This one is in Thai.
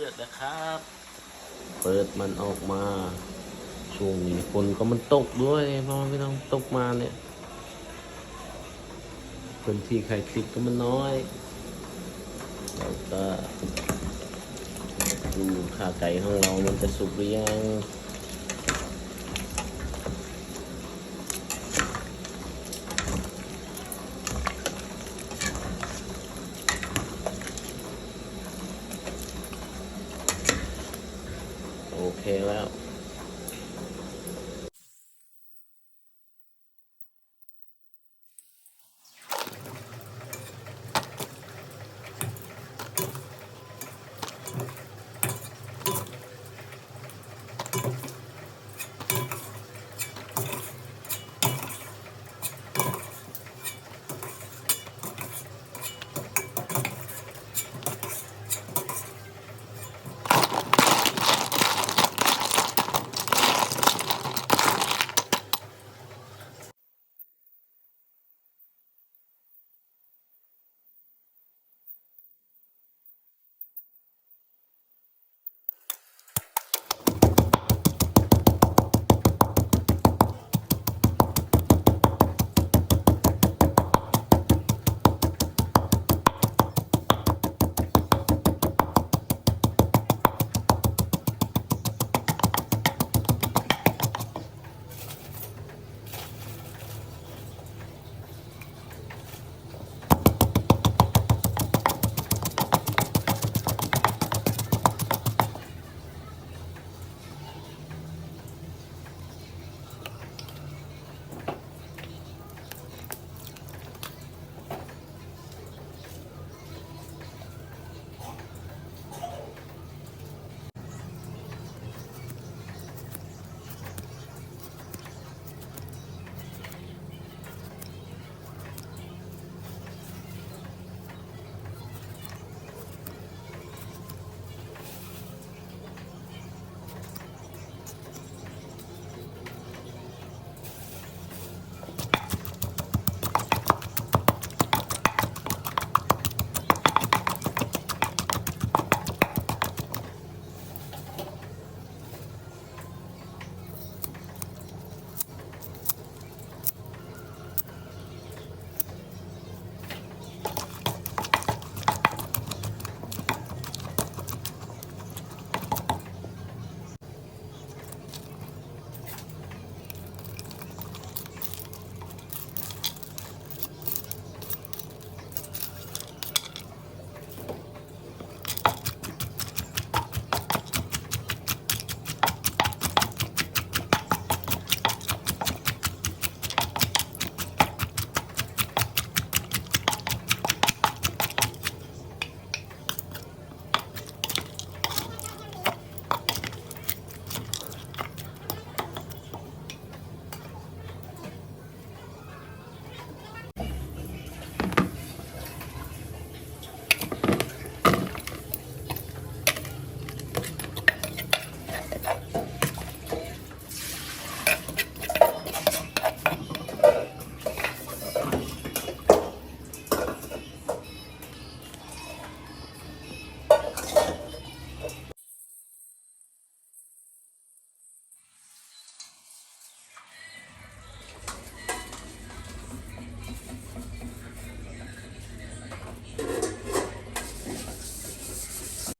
เปิดนะครับ เปิดมันออกมาช่วงนี้ฝนก็มันตกด้วยเพราะว่าไม่ต้องตกมาเนี่ยพื้นที่ไข่ติปก็มันน้อยเราก็ดูขาไก่ของเรามันจะสุกหรือยัง tail out.